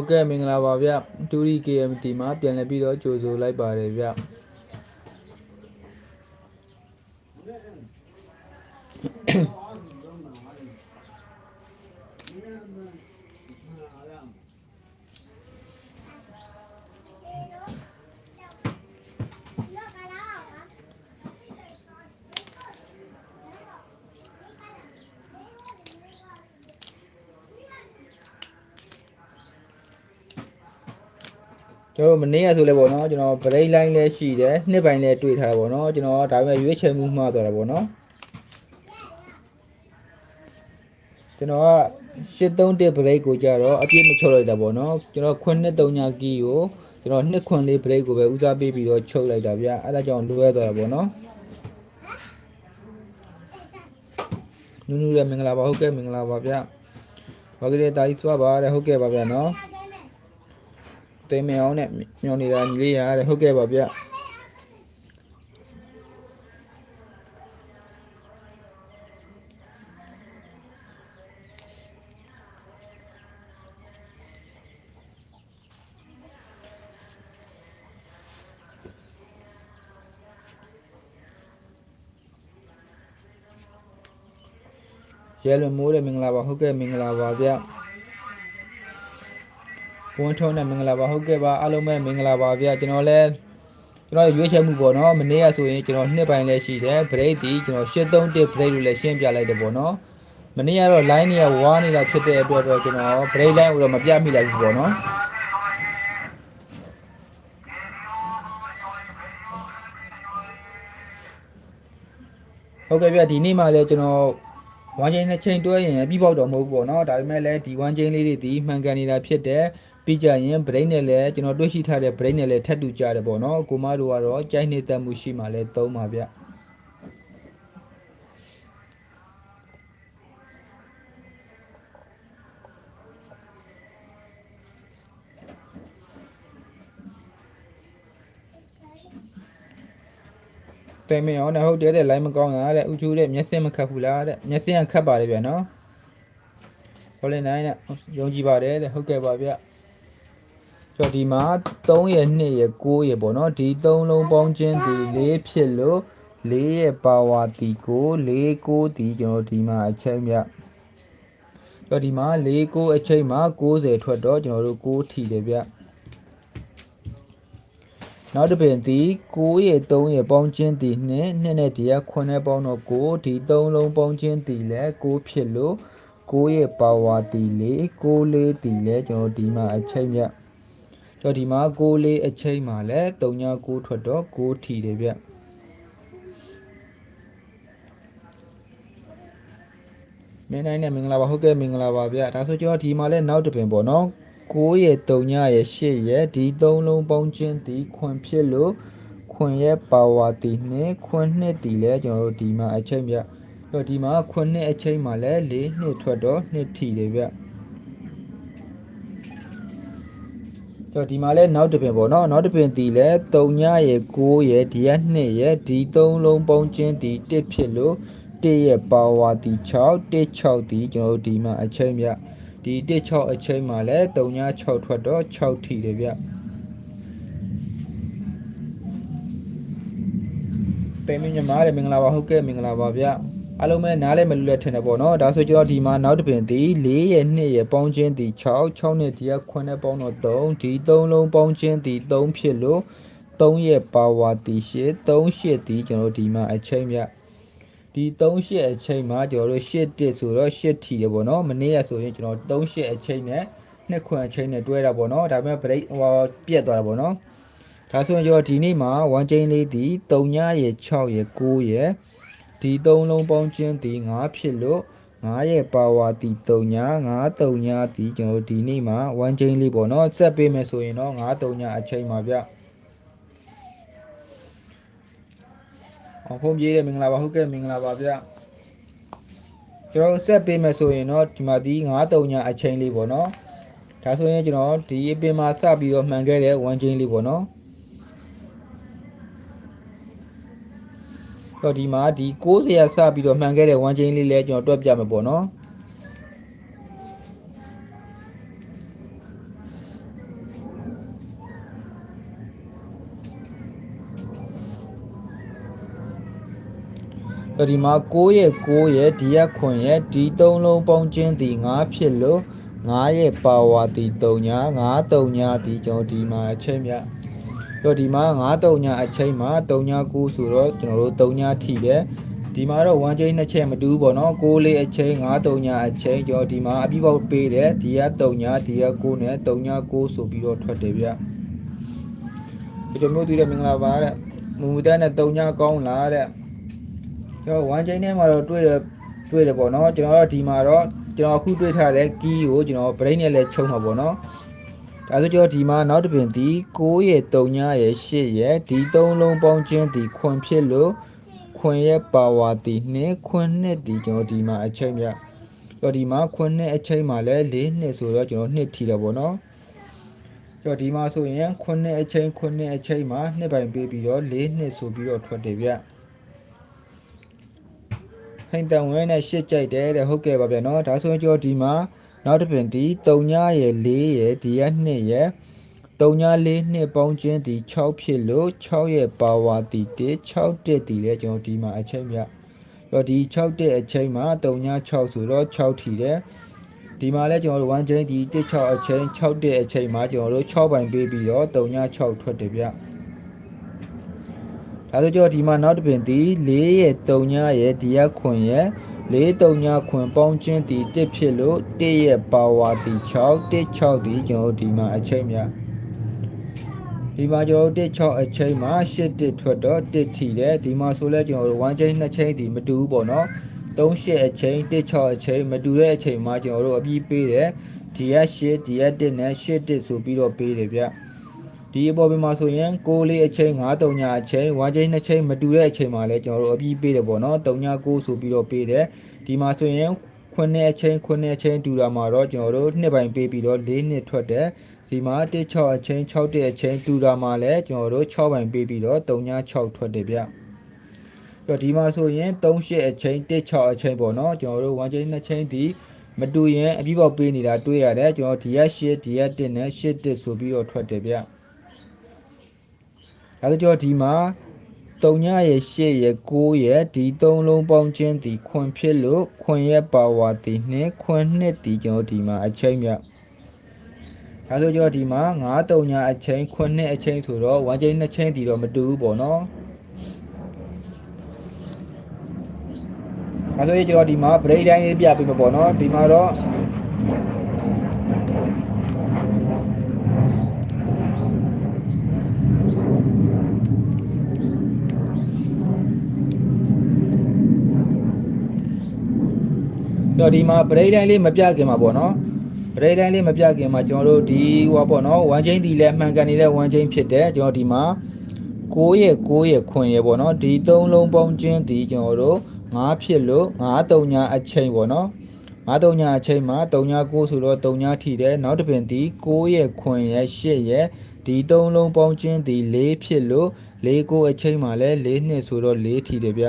ဟုတ်ကဲ့မင်္ဂလာပါဗျတူရီ KMT မှာပြန်လည်ပြီးတော့ကြိုဆိုလိုက်ပါတယ်ဗျ ကျွန်တော်တို့မနေ့ကဆိုလဲပေါ့နော်ကျွန်တော် break line လည်းရှိတယ်နှစ်ပိုင်းလည်းတွေ့ထားတာပေါ့နော်ကျွန်တော်ဒါပေမဲ့ရွေးချယ်မှုမှားသွားတာပေါ့နော်ကျွန်တော်က831 break ကိုကြတော့အပြည့်မချုပ်လိုက်တာပေါ့နော်ကျွန်တော်939ကီကိုကျွန်တော်2ခွန်လေး break ကိုပဲဦးစားပေးပြီးတော့ချုပ်လိုက်တာဗျအဲ့ဒါကြောင့်လွဲသွားတာပေါ့နော်နူးနူးလည်းမင်္ဂလာပါဟုတ်ကဲ့မင်္ဂလာပါဗျဘာကြတဲ့တာကြီးသွားပါတဲ့ဟုတ်ကဲ့ပါဗျနော် သိမ်းမအောင်နဲ့ညောင်နေတာညီလေးရတဲ့ဟုတ်ကဲ့ပါဗျရဲလွန်မိုးတဲ့မင်္ဂလာပါဟုတ်ကဲ့မင်္ဂလာပါဗျ ဝန်ထုံးနဲ့မင်္ဂလာပါဟုတ်ကဲ့ပါအားလုံးပဲမင်္ဂလာပါဗျကျွန်တော်လည်းကျွန်တော်ရွေးချယ်မှုပေါ့နော်မနေ့ကဆိုရင်ကျွန်တော်နှစ်ပိုင်းလည်းရှိတယ် break ဒီကျွန်တော်831 break လို့လည်းရှင်းပြလိုက်တယ်ပေါ့နော်မနေ့ကတော့ line တွေကဝါနေတာဖြစ်တဲ့အတွက်တော့ကျွန်တော် break line ကိုတော့မပြမိလိုက်ဘူးပေါ့နော်ဟုတ်ကဲ့ဗျဒီနေ့မှလည်းကျွန်တော်ဝမ်းချိန်နှစ်ချိန်တွဲရင်ပြီးပေါက်တော့မဟုတ်ဘူးပေါ့နော်ဒါပေမဲ့လည်းဒီဝမ်းချိန်လေးတွေဒီမှန်ကန်နေတာဖြစ်တဲ့ ပြီးကြရင် brain နဲ့လည်းကျွန်တော်တွေ့ရှိထားတဲ့ brain နဲ့လည်းထပ်တူကြတယ်ပေါ့နော်ကိုမတို့ကတော့ကြိုက်နေတတ်မှုရှိမှလည်းသုံးပါဗျတဲမင်းအောင်နဲ့ဟုတ်တယ်တဲ့ line မကောင်းတာတဲ့ဥချိုးတဲ့မျက်စင်မခတ်ဘူးလားတဲ့မျက်စင်ကခတ်ပါတယ်ဗျာနော်ဟောလင်းနိုင်တဲ့ယုံကြည်ပါတယ်တဲ့ဟုတ်ကဲ့ပါဗျ ကျော်ဒီမှာ3ရဲ့2ရဲ့9ရဲ့ပေါ့နော်ဒီ3လုံးပေါင်းခြင်းဒီ4ဖြစ်လို့4ရဲ့ပါဝါတီကို4 9တီကျွန်တော်ဒီမှာအချိန်ဗျကျော်ဒီမှာ4 9အချိန်မှာ90ထွက်တော့ကျွန်တော်တို့6ထီတယ်ဗျနောက်တစ်ပင်သည်9ရဲ့3ရဲ့ပေါင်းခြင်းသည်နှင့်နှစ်နဲ့ဒီက9နဲ့ပေါင်းတော့9ဒီ3လုံးပေါင်းခြင်းသည်လည်း9ဖြစ်လို့9ရဲ့ပါဝါသည်လေ9လေးသည်လည်းကျွန်တော်ဒီမှာအချိန်မြတ်ကျွန် တော်ဒီမှာ9လေးအချိန်မှာလည်း3ည9ထွက်တော့9ထီတယ်ဗျမင်းနိုင်နဲ့မင်္ဂလာပါဟုတ်ကဲ့မင်္ဂလာပါဗျဒါဆိုကျွန်တော်ဒီမှာလည်းနောက်တစ်ပင်ပေါ့နော်9ရဲ့3ညရဲ့8ရဲ့ဒီ3လုံးပေါင်းခြင်းဒီခွန်ဖြစ်လို့ခွန်ရဲ့ပါဝါဒီနှစ်ခွန်နှစ်ဒီလဲကျွန်တော်တို့ဒီမှာအချိန်ပြအဲ့တော့ဒီမှာခွန်နှစ်အချိန်မှာလဲ4နှစ်ထွက်တော့နှစ်ထီတယ်ဗျအဲ့ တော့ဒီမှာလဲနောက်တစ်ပင်ပေါ့နော်နောက်တစ်ပင်ဒီလဲ3ညရဲ့9ရဲ့ဒီက2ရဲ့ဒီ3လုံးပေါင်းခြင်းဒီ1ဖြစ်လို့1ရဲ့ပါဝါဒီ6 1 6ဒီကျွန်တော်တို့ဒီမှာအချိန်ပြဒီ16အချိန်မှာလဲ36ထွက်တော့6ထီတယ်ဗျတေမင်းညီမလေးမင်္ဂလာပါဟုတ်ကဲ့မင်္ဂလာပါဗျ အားလုံးပဲနားလဲမလူလဲထင်တယ်ပေါ့နော်ဒါဆိုကျွန်တော်ဒီမှာနောက်တစ်ပင်ဒီ4ရဲ့2ရဲ့ပေါင်းခြင်းဒီ6 6နဲ့ဒီက9နဲ့ပေါင်းတော့3ဒီ3လုံးပေါင်းခြင်းဒီ3ဖြစ်လို့3ရဲ့ပါဝါဒီ8 3 8ဒီကျွန်တော်ဒီမှာအချိန်ဗျဒီ3ရှစ်အချိန်မှာကျွန်တော်တို့ရှစ်တစ်ဆိုတော့ရှစ်ထီတယ်ပေါ့နော်မနေ့ကဆိုရင်ကျွန်တော်3ရှစ်အချိန်နဲ့နှစ်ခွန်အချိန်နဲ့တွဲတာပေါ့နော်ဒါပေမဲ့ break ဟိုပြက်သွားတာပေါ့နော်ဒါဆိုရင်ကျွန်တော်ဒီနေ့မှာ1 chain လေးဒီ3ညရဲ့6ရဲ့9ရဲ့ ဒီ3လုံးပေါင်းခြင်းဒီ9ဖြစ်လို့9ရဲ့ပါဝါတီ3ည9 3ညဒီကျွန်တော်ဒီနေ့မှာ1 chain လေးပေါ့နော်ဆက်ပေးမယ်ဆိုရင်တော့9 3ညအချိန်မှာဗျအောင်ဖုန်းပြေးတယ်မင်္ဂလာပါဟုတ်ကဲ့မင်္ဂလာပါဗျကျွန်တော်ဆက်ပေးမယ်ဆိုရင်တော့ဒီမှာဒီ9 3ညအချိန်လေးပေါ့နော်ဒါဆိုရင်ကျွန်တော်ဒီအပင်မှာစပြီးတော့မှန်ခဲ့တဲ့1 chain လေးပေါ့နော် တော့ဒီမှာဒီ60ရစပြီးတော့မှန်ခဲ့တဲ့1 chain လေးလည်းကျွန်တော်တွက်ပြမယ်ပေါ့နော်တော့ဒီမှာ6ရဲ့6ရဲ့ဒီရက်9ရဲ့ဒီ3လုံးပေါင်းခြင်းဒီ9ဖြစ်လို့9ရဲ့ပါဝါဒီ3ညာ9 3ညာဒီကျွန်တော်ဒီမှာအချိန်မြတော့ ဒီမှာ9 3ညာအချိန်မှာ3ညာ9ဆိုတော့ကျွန်တော်တို့3ညာထိတယ်ဒီမှာတော့1ချိန်2ချက်မတူဘူးပေါ့နော်6လေးအချိန်9 3ညာအချိန်ကျွန်တော်ဒီမှာအပြည့်ပေါက်ပေးတယ်ဒီက3ညာဒီက9နဲ့3ညာ9ဆိုပြီးတော့ထွက်တယ်ဗျဒီလိုမျိုးတူတယ်မင်္ဂလာပါတဲ့မူမူတန်းနဲ့3ညာကောင်းလားတဲ့ကျွန်တော်1 chain ထဲမှာတော့တွေ့တယ်တွေ့တယ်ပေါ့နော်ကျွန်တော်တို့ဒီမှာတော့ကျွန်တော်အခုတွေ့ထားတဲ့ key ကိုကျွန်တော် brain နဲ့လည်းချုံမှာပေါ့နော် ဒါဆိုကျွန်တော်ဒီမှာနောက်တစ်ပင်ဒီ6ရဲ့3ညရဲ့8ရဲ့ဒီ3လုံးပေါင်းခြင်းဒီခွန်ဖြစ်လို့ခွန်ရဲ့ power ဒီ2ခွန်နှစ်ဒီကျွန်တော်ဒီမှာအချိန်ပြတော့ဒီမှာခွန်နှစ်အချိန်မှာလည်း4နှစ်ဆိုတော့ကျွန်တော်နှစ်ထီတယ်ပေါ့နော်တော့ဒီမှာဆိုရင်ခွန်နှစ်အချိန်ခွန်နှစ်အချိန်မှာနှစ်ပိုင်ပေးပြီးတော့4နှစ်ဆိုပြီးတော့ထွက်တယ်ဗျဟိန်တန်ဝဲနဲ့ရှစ်ကြိုက်တယ်တဲ့ဟုတ်ကဲ့ပါဗျာနော်ဒါဆိုရင်ကျွန်တော်ဒီမှာ နောက်တစ်ပင်ဒီ3ညရဲ့4ရဲ့ဒီရက်2ရဲ့3ည4နှစ်ပေါင်းခြင်းဒီ6ဖြစ်လို့6ရဲ့ပါဝါဒီ1 6တက်ဒီလဲကျွန်တော်ဒီမှာအချိန်ပြတော့ဒီ6တက်အချိန်မှာ3ည6ဆိုတော့6ထီတယ်ဒီမှာလဲကျွန်တော်တို့1ချိန်ဒီ1 6အချိန်6တက်အချိန်မှာကျွန်တော်တို့6ပိုင်ပေးပြီးတော့3ည6ထွက်တယ်ဗျဒါဆိုကျွန်တော်ဒီမှာနောက်တစ်ပင်ဒီ4ရဲ့3ညရဲ့ဒီရက်ခွန်ရဲ့ 4 3ညခွန်ပေါင်းခြင်းဒီ1ဖြစ်လို့1ရဲ့ပါဝါဒီ6 1 6ဒီကျွန်တော်တို့ဒီမှာအချိန်မြဒီမှာကျွန်တော်တို့1 6အချိန်မှာ8 1ထွက်တော့1ထီတယ်ဒီမှာဆိုလဲကျွန်တော်တို့1ချိန်2ချိန်ဒီမတူဘူးပေါ့နော်3 8အချိန်1 6အချိန်မတူတဲ့အချိန်မှာကျွန်တော်တို့အပြီးပေးတယ်ဒီရက်8ဒီရက်1နဲ့8 1ဆိုပြီးတော့ပေးတယ်ဗျ ဒီအပေါ်ပြမှာဆိုရင်6လေးအချိန်9 3ညအချိန်1ချိန်2ချိန်မတူတဲ့အချိန်မှာလဲကျွန်တော်တို့အပြီးပေးတယ်ပေါ့နော်3ည9ဆိုပြီးတော့ပေးတယ်ဒီမှာဆိုရင်ခုနှစ်အချိန်ခုနှစ်အချိန်တူတာမှာတော့ကျွန်တော်တို့နှစ်ပိုင်ပေးပြီးတော့၄နှစ်ထွက်တယ်ဒီမှာ1 6အချိန်6တဲ့အချိန်တူတာမှာလဲကျွန်တော်တို့6ပိုင်ပေးပြီးတော့3ည6ထွက်တယ်ဗျတော့ဒီမှာဆိုရင်3 8အချိန်1 6အချိန်ပေါ့နော်ကျွန်တော်တို့1ချိန်2ချိန်ဒီမတူရင်အပြီးပေါက်ပေးနေတာတွေ့ရတယ်ကျွန်တော်ဒီရက်8ဒီရက်1နဲ့8 1ဆိုပြီးတော့ထွက်တယ်ဗျ ဒါဆိုကျွန်တော်ဒီမှာ3ညရဲ့8ရဲ့9ရဲ့ဒီ3လုံးပေါင်းခြင်းဒီခွန်ဖြစ်လို့ခွန်ရဲ့ပါဝါဒီ2ခွန်နှစ်ဒီကျွန်တော်ဒီမှာအချိန်မြဒါဆိုကျွန်တော်ဒီမှာ9 3ညအချိန်ခွန်နှစ်အချိန်ဆိုတော့1ချိန်2ချိန်ဒီတော့မတူဘူးပေါ့နော်ဒါဆိုရင်ကျွန်တော်ဒီမှာ break time လေးပြပေးမှာပေါ့နော်ဒီမှာတော့ တော့ဒီမှာပရိတိုင်းလေးမပြခင်မှာပေါ့နော်ပရိတိုင်းလေးမပြခင်မှာကျွန်တော်တို့ဒီဟိုပေါ့နော်1ချင်းဒီလည်းအမှန်ကန်နေတဲ့1ချင်းဖြစ်တယ်ကျွန်တော်ဒီမှာ6ရဲ့6ရဲ့ခွင်ရဲ့ပေါ့နော်ဒီ3လုံးပေါင်းချင်းဒီကျွန်တော်တို့9ဖြစ်လို့9 3ညာအချိန်ပေါ့နော်9 3ညာအချိန်မှာ3ညာ9ဆိုတော့3ညာထိတယ်နောက်တစ်ပင်ဒီ6ရဲ့ခွင်ရဲ့8ရဲ့ဒီ3လုံးပေါင်းချင်းဒီ4ဖြစ်လို့4 9အချိန်မှာလဲ4နှစ်ဆိုတော့4ထိတယ်ဗျ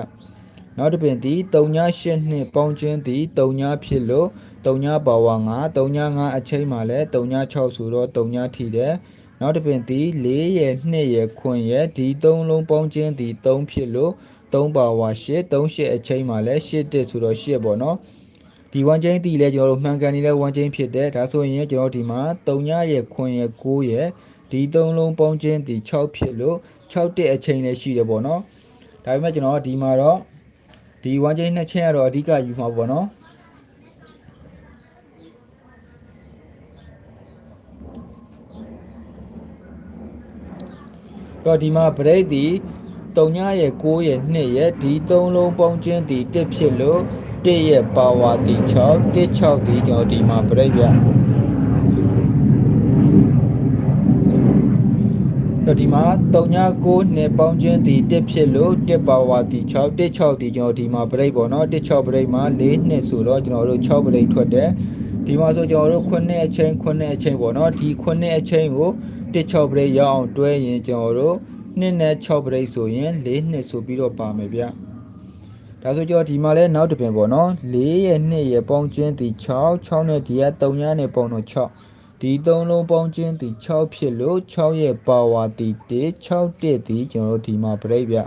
နောက်တစ်ပင်ဒီ3ည8နှစ်ပေါင်းခြင်းဒီ3ညဖြစ်လို့3ညပါဝါ9 3ည9အချိန်မှာလဲ3ည6ဆိုတော့3ညထိတယ်နောက်တစ်ပင်ဒီ4ရဲ့2ရဲ့ခွန်ရဲ့ဒီ3လုံးပေါင်းခြင်းဒီ3ဖြစ်လို့3ပါဝါ8 3 8အချိန်မှာလဲ8တက်ဆိုတော့8ပေါ့နော်ဒီ1ချင်းတီလဲကျွန်တော်တို့မှန်ကန်နေတဲ့1ချင်းဖြစ်တယ်ဒါဆိုရင်ကျွန်တော်ဒီမှာ3ညရဲ့ခွန်ရဲ့9ရဲ့ဒီ3လုံးပေါင်းခြင်းဒီ6ဖြစ်လို့6တက်အချိန်လည်းရှိတယ်ပေါ့နော်ဒါပေမဲ့ကျွန်တော်ဒီမှာတော့ ဒီ1ချင်း2ချင်းကတော့အဓိကယူမှာပေါ့နော်တော့ဒီမှာ break ဒီ3ညရဲ့6ရဲ့2ရဲ့ဒီ3လုံးပေါင်းခြင်းဒီ1ဖြစ်လို့1ရဲ့ power ဒီ6 1 6ဒီကျွန်တော်ဒီမှာ break ပြ တော့ဒီမှာ3ည9နှစ်ပေါင်းခြင်းဒီ1ဖြစ်လို့1ပါဝါဒီ6 1 6ဒီကျွန်တော်ဒီမှာ break ပေါ့နော်1 6 break မှာ4နှစ်ဆိုတော့ကျွန်တော်တို့6 break ထွက်တယ်ဒီမှာဆိုကျွန်တော်တို့9အချိန်9အချိန်ပေါ့နော်ဒီ9အချိန်ကို1 6 break ရအောင်တွဲရင်ကျွန်တော်တို့2နဲ့6 break ဆိုရင်4နှစ်ဆိုပြီးတော့ပါမယ်ဗျဒါဆိုကြောဒီမှာလဲနောက်တစ်ပင်ပေါ့နော်4ရဲ့2ရဲ့ပေါင်းချင်းဒီ6 6နဲ့ဒီက3ညနဲ့ပေါင်းတော့6 ဒီ3လုံးပေါင်းချင်းဒီ6ဖြစ်လို့6ရဲ့ပါဝါဒီ1 6တက်ဒီကျွန်တော်တို့ဒီမှာပြိပြ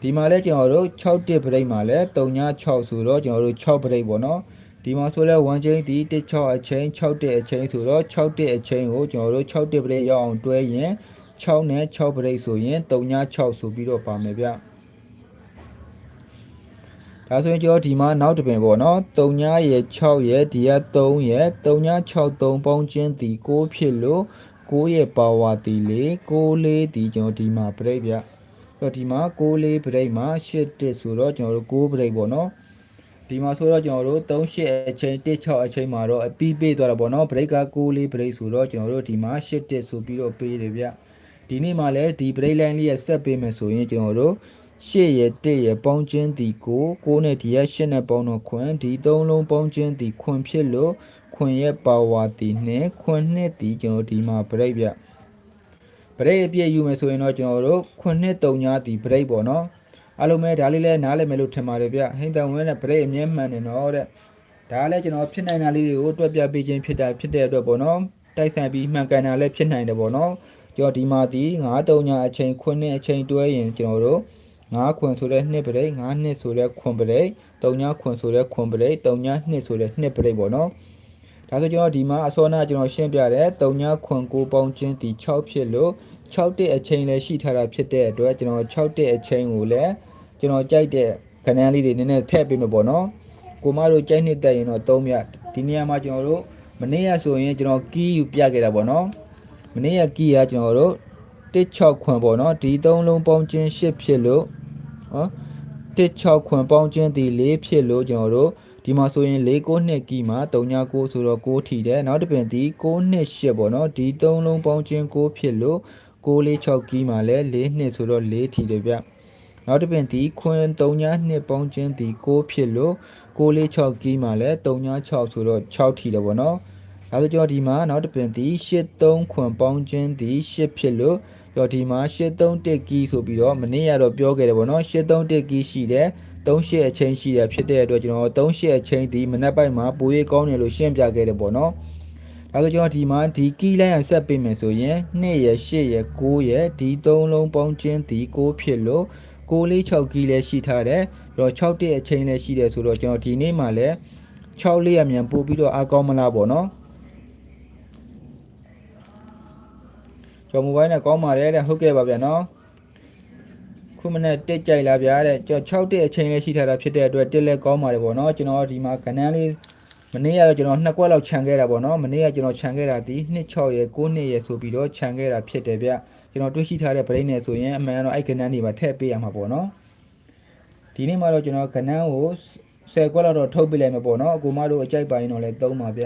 ဒီမှာလဲကျွန်တော်တို့6တက်ပြိမှာလဲ3ည6ဆိုတော့ကျွန်တော်တို့6ပြိပေါ့နော်ဒီမှာဆိုလဲ1ချင်းဒီ1 6အချင်း6တက်အချင်းဆိုတော့6တက်အချင်းကိုကျွန်တော်တို့6တက်ပြိရအောင်တွဲရင်6နဲ့6ပြိဆိုရင်3ည6ဆိုပြီးတော့ပါမယ်ဗျ ဒါဆိုရင်ကျွန်တော်ဒီမှာနောက်တစ်ပင်ပေါ့နော်3ညရဲ့6ရဲ့ဒီက3ရဲ့3ည6 3ပေါင်းချင်းဒီ6ဖြစ်လို့6ရဲ့ပါဝါဒီလေ6လေးဒီကျွန်တော်ဒီမှာပြိဗျတော့ဒီမှာ6လေးပြိမှာ8တက်ဆိုတော့ကျွန်တော်တို့6ပြိပေါ့နော်ဒီမှာဆိုတော့ကျွန်တော်တို့3 8အချိန်1 6အချိန်မှာတော့အပြီးပေးသွားတာပေါ့နော်ဘရိတ်က6လေးဘရိတ်ဆိုတော့ကျွန်တော်တို့ဒီမှာ8တက်ဆိုပြီးတော့ပေးတယ်ဗျဒီနေ့မှလည်းဒီ break line လေးရဆက်ပေးမယ်ဆိုရင်ကျွန်တော်တို့ ရှစ်ရတစ်ရပေါင်းချင်းဒီကိုကိုနဲ့ဒီရရှစ်နဲ့ပေါင်းတော့ခွန်ဒီသုံးလုံးပေါင်းချင်းဒီခွန်ဖြစ်လို့ခွန်ရဲ့ပါဝါဒီနဲ့ခွန်နှစ်ဒီကျွန်တော်ဒီမှာ break ဗျ break အပြည့်ယူမယ်ဆိုရင်တော့ကျွန်တော်တို့ခွန်နှစ်တုံညာဒီ break ပေါ့နော်အားလုံးပဲဒါလေးလဲနားလည်မယ်လို့ထင်ပါတယ်ဗျဟိန်တန်ဝင်းနဲ့ break အမြဲမှန်နေတော့တဲ့ဒါလည်းကျွန်တော်ဖြစ်နိုင်တာလေးတွေကိုတွက်ပြပေးခြင်းဖြစ်တာဖြစ်တဲ့အတွက်ပေါ့နော်တိုက်ဆိုင်ပြီးမှန်ကန်တာလည်းဖြစ်နိုင်တယ်ပေါ့နော်ကျွန်တော်ဒီမှာဒီ9တုံညာအချိန်ခွနှစ်အချိန်တွဲရင်ကျွန်တော်တို့ 9ခွန်ဆိုတဲ့နှစ်ပရိတ်9နှစ်ဆိုတဲ့ခွန်ပရိတ်3ညခွန်ဆိုတဲ့ခွန်ပရိတ်3ညနှစ်ဆိုတဲ့နှစ်ပရိတ်ပေါ့နော်ဒါဆိုကျွန်တော်ဒီမှာအစောနာကျွန်တော်ရှင်းပြတယ်3ညခွန်9ပေါင်းချင်းဒီ6ဖြစ်လို့6တက်အချိန်လည်းရှိထားတာဖြစ်တဲ့အတွက်ကျွန်တော်6တက်အချိန်ကိုလည်းကျွန်တော်ကြိုက်တဲ့ခဏန်းလေးတွေနည်းနည်းထည့်ပေးမယ်ပေါ့နော်ကိုမတို့ကြိုက်နှစ်တက်ရင်တော့3မြဒီနေရာမှာကျွန်တော်တို့မနေ့ကဆိုရင်ကျွန်တော်ကီးယူပြခဲ့တာပေါ့နော်မနေ့ကကီးကကျွန်တော်တို့16ခွန်ပေါ့နော်ဒီ3လုံးပေါင်းချင်း8ဖြစ်လို့ နော်16ခွန်ပေါင်းချင်းဒီ4ဖြစ်လို့ကျွန်တော်တို့ဒီမှာဆိုရင်4 9နှစ်ကီမှာ39ဆိုတော့6ထီတယ်နောက်တစ်ပင်ဒီ6နှစ်8ပေါ့နော်ဒီ3လုံးပေါင်းချင်း6ဖြစ်လို့6 4 6ကီမှာလည်း4နှစ်ဆိုတော့4ထီတယ်ဗျနောက်တစ်ပင်ဒီခွန်3ညနှစ်ပေါင်းချင်းဒီ6ဖြစ်လို့6 4 6ကီမှာလည်း3ည6ဆိုတော့6ထီတယ်ပေါ့နော်ဒါဆိုကျွန်တော်ဒီမှာနောက်တစ်ပင်ဒီ8 3ခွန်ပေါင်းချင်းဒီ8ဖြစ်လို့ တော့ဒီမှာ831ကီဆိုပြီးတော့မနေ့ကတော့ပြောခဲ့တယ်ဗောနော်831ကီရှိတယ်38အချိန်ရှိတယ်ဖြစ်တဲ့အတွက်ကျွန်တော်38အချိန်ဒီမနက်ပိုင်းမှာပိုရေးကောင်းတယ်လို့ရှင်းပြခဲ့တယ်ဗောနော်ဒါဆိုကျွန်တော်ဒီမှာဒီကီလိုင်းအဆက်ပေးမယ်ဆိုရင်2ရယ်8ရယ်9ရယ်ဒီ3လုံးပေါင်းချင်းဒီ9ဖြစ်လို့6လေး6ကီလည်းရှိထားတယ်ပြီးတော့6တဲ့အချိန်လည်းရှိတယ်ဆိုတော့ကျွန်တော်ဒီနေ့မှလည်း6လေးအမြန်ပို့ပြီးတော့အကောင်းမလားဗောနော် ကျွန်တော်မိုဘိုင်းနဲ့ကောင်းပါတယ်တဲ့ဟုတ်ကဲ့ပါဗျာနော်ခုမနဲ့တက်ကြိုက်လာဗျာတဲ့ကျွန်တော်6တက်အချိန်လေးရှိထားတာဖြစ်တဲ့အတွက်တက်လက်ကောင်းပါတယ်ဗောနော်ကျွန်တော်ဒီမှာကနန်းလေးမနေ့ကတော့ကျွန်တော်နှစ်ကွက်လောက်ခြံခဲ့တာဗောနော်မနေ့ကကျွန်တော်ခြံခဲ့တာဒီ26ရယ်9နှစ်ရယ်ဆိုပြီးတော့ခြံခဲ့တာဖြစ်တယ်ဗျကျွန်တော်တွေ့ရှိထားတဲ့ဗရိတ်နဲ့ဆိုရင်အမှန်တော့အဲ့ကနန်းတွေမှာထည့်ပေးရမှာဗောနော်ဒီနေ့မှတော့ကျွန်တော်ကနန်းကို10ကွက်လောက်တော့ထုတ်ပေးလိုက်မှာဗောနော်အကူမတို့အကြိုက်ပါရင်တော့လည်းသုံးပါဗျ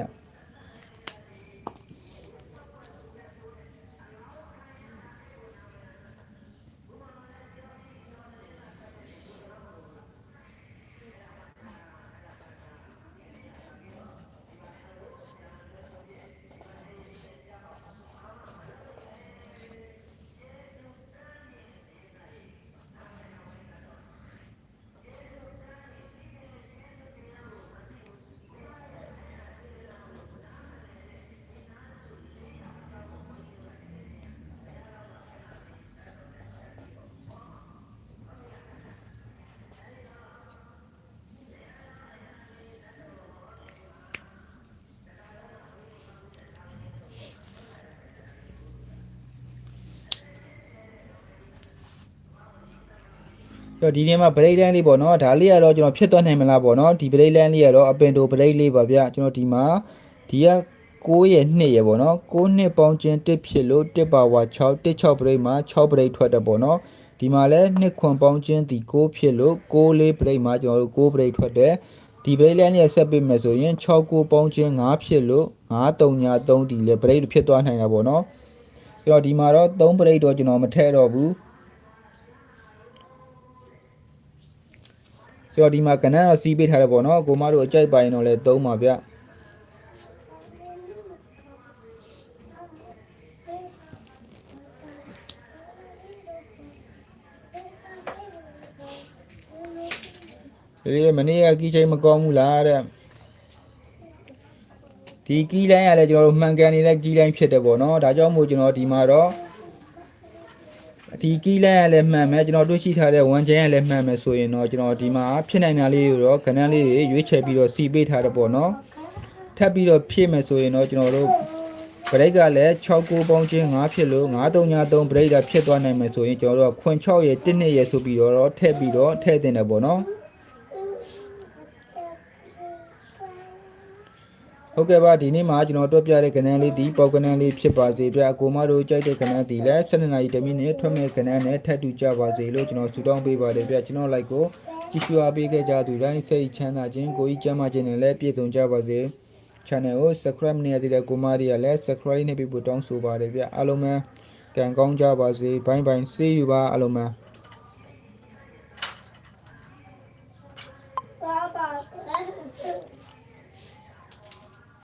တော့ဒီနေ့မှာ break line လေးပေါ့နော်ဒါလေးကတော့ကျွန်တော်ဖြစ်သွားနိုင်မလားပေါ့နော်ဒီ break line လေးကတော့အပင်တို break လေးပါဗျကျွန်တော်ဒီမှာဒီက6ရဲ့2ရဲ့ပေါ့နော်6နှစ်ပေါင်းချင်း1ဖြစ်လို့1ပါဝါ6 1 6 break မှာ6 break ထွက်တယ်ပေါ့နော်ဒီမှာလဲ2ခွန်ပေါင်းချင်းဒီ6ဖြစ်လို့6 4 break မှာကျွန်တော်တို့6 break ထွက်တယ်ဒီ break line လေးဆက်ပေးမယ်ဆိုရင်6 9ပေါင်းချင်း5ဖြစ်လို့9 3ညာ3ဒီလဲ break ဖြစ်သွားနိုင်တာပေါ့နော်ကျွန်တော်ဒီမှာတော့3 break တော့ကျွန်တော်မထည့်တော့ဘူး ဆိုတော့ဒီမှာကဏ္ဍတော့စီးပေးထားတယ်ပေါ့နော်ကိုမတို့အကြိုက်ပါရင်တော့လည်းသုံးပါဗျဒီမနေ့ကကြီးချိန်မကောင်းဘူးလားတဲ့ဒီကီးလိုင်းကလည်းကျွန်တော်တို့မှန်ကန်နေတဲ့ကီးလိုင်းဖြစ်တယ်ပေါ့နော်ဒါကြောင့်မို့ကျွန်တော်ဒီမှာတော့ ဒီကီးလိုင်းကလည်းမှန်မယ်ကျွန်တော်တွေ့ရှိထားတဲ့ဝန်ချင်ကလည်းမှန်မယ်ဆိုရင်တော့ကျွန်တော်ဒီမှာဖြစ်နိုင်တာလေးတွေတော့ခဏန်းလေးတွေရွေးချယ်ပြီးတော့စီပေးထားတယ်ပေါ့နော်ထပ်ပြီးတော့ဖြည့်မယ်ဆိုရင်တော့ကျွန်တော်တို့ဘရိတ်ကလည်း6ကိုပေါင်းချင်း5ဖြစ်လို့9393ဘရိတ်ကဖြစ်သွားနိုင်မယ်ဆိုရင်ကျွန်တော်တို့ကခွန်6ရဲ့1နှစ်ရဲ့ဆိုပြီးတော့ထည့်ပြီးတော့ထည့်တင်တယ်ပေါ့နော် ဟုတ်ကဲ့ပါဒီနေ့မှာကျွန်တော်တွက်ပြတဲ့ကဏ္ဍလေးဒီပေါက်ကဏ္ဍလေးဖြစ်ပါစေဗျာအကိုမတို့ကြိုက်တဲ့ကဏ္ဍဒီလည်း12နာရီတမိနစ်ထွက်မဲ့ကဏ္ဍနဲ့ထပ်တူကြပါစေလို့ကျွန်တော်ဆုတောင်းပေးပါတယ်ဗျာကျွန်တော် like ကိုကြည့်ရှုအားပေးခဲ့ကြသူတိုင်းစိတ်ချမ်းသာခြင်းကိုယ်ကြီးကျန်းမာခြင်းနဲ့လည်းပြည့်စုံကြပါစေ channel ကို subscribe နေရတဲ့ကိုမတွေကလည်း subscribe နေပြီးပို့တောင်းဆိုပါတယ်ဗျအားလုံးပဲကံကောင်းကြပါစေဘိုင်းဘိုင်းဆေးယူပါအားလုံးပဲ